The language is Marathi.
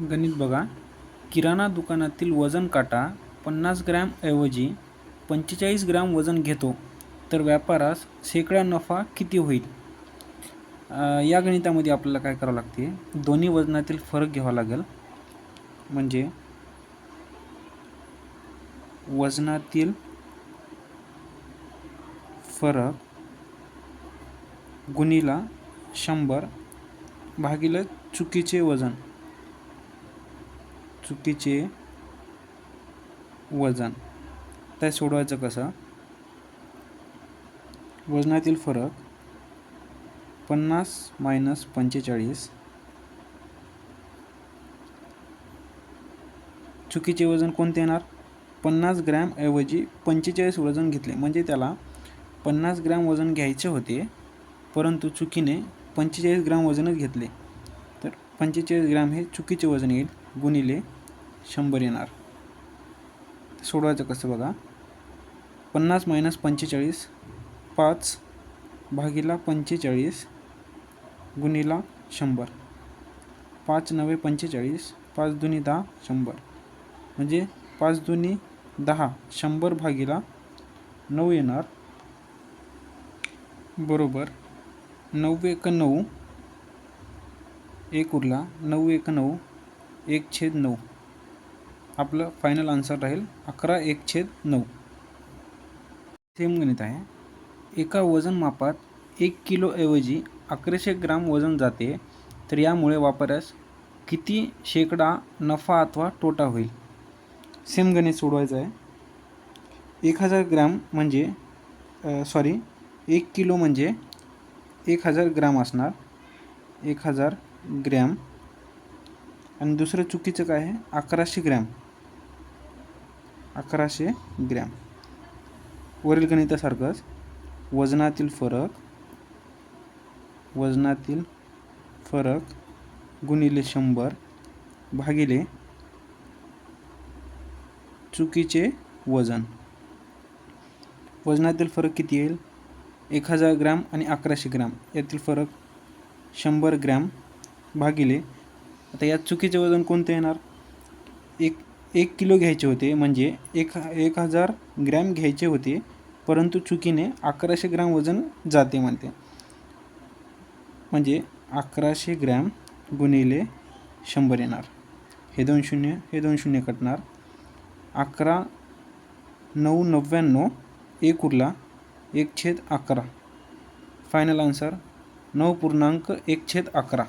गणित बघा. किराणा दुकानातील वजन काटा पन्नास ग्रॅमऐवजी पंचेचाळीस ग्रॅम वजन घेतो. तर व्यापारास शेकडा नफा किती होईल? या गणितामध्ये आपल्याला काय करावं लागते? दोन्ही वजनातील फरक घ्यावा लागेल. म्हणजे वजनातील फरक गुणीला शंभर भागिले चुकीचे वजन. चुकीचे वजन. ते सोडवायचं कसं? वजनातील फरक पन्नास मायनस पंचेचाळीस. चुकीचे वजन कोणते येणार? पन्नास ग्रॅमऐवजी पंचेचाळीस वजन घेतले. म्हणजे त्याला पन्नास ग्रॅम वजन घ्यायचे होते परंतु चुकीने पंचेचाळीस ग्रॅम वजनच घेतले. तर पंचेचाळीस ग्रॅम हे चुकीचे वजन येईल गुणिले शंभर येणार. सोडवायचं कसं बघा? पन्नास मायनस पंचेचाळीस पाच भागीला पंचेचाळीस गुणीला शंभर. पाच नवे पंचेचाळीस पाच दुनी दहा शंभर. म्हणजे पाच दुनी दहा शंभर भागीला नऊ येणार. बरोबर. नऊ एक नऊ एक उरला. नऊ एक नऊ एक छेद नऊ. आपलं फायनल आन्सर राहील अकरा एक छेद नऊ. सेम गणित आहे. एका वजन मापात एक किलोऐवजी अकराशे ग्राम वजन जाते तर यामुळे वापरास किती शेकडा नफा अथवा तोटा होईल? सेम गणित सोडवायचं आहे. एक हजार ग्रॅम म्हणजे सॉरी एक किलो म्हणजे एक हजार ग्रॅम असणार. एक हजार ग्रॅम. आणि दुसरं चुकीचं काय आहे? अकराशे ग्रॅम. अकराशे ग्रॅम. वरील गणितासारखंच वजनातील फरक वजनातील फरक गुणिले शंभर भागिले चुकीचे वजन. वजनातील फरक किती येईल? एक हजार ग्रॅम आणि अकराशे ग्रॅम. यातील फरक शंभर ग्रॅम भागिले आता यात चुकीचे वजन कोणते येणार? एक एक किलो घ्यायचे होते म्हणजे एक एक हजार ग्रॅम घ्यायचे होते परंतु चुकीने अकराशे ग्रॅम वजन जाते म्हणते. म्हणजे अकराशे ग्रॅम गुणिले शंभर येणार. हे दोन शून्य हे दोन शून्य कटणार. अकरा नऊ नव्याण्णव एक उरला एक छेद अकरा. फायनल आन्सर नऊ पूर्णांक एक छेद अकरा.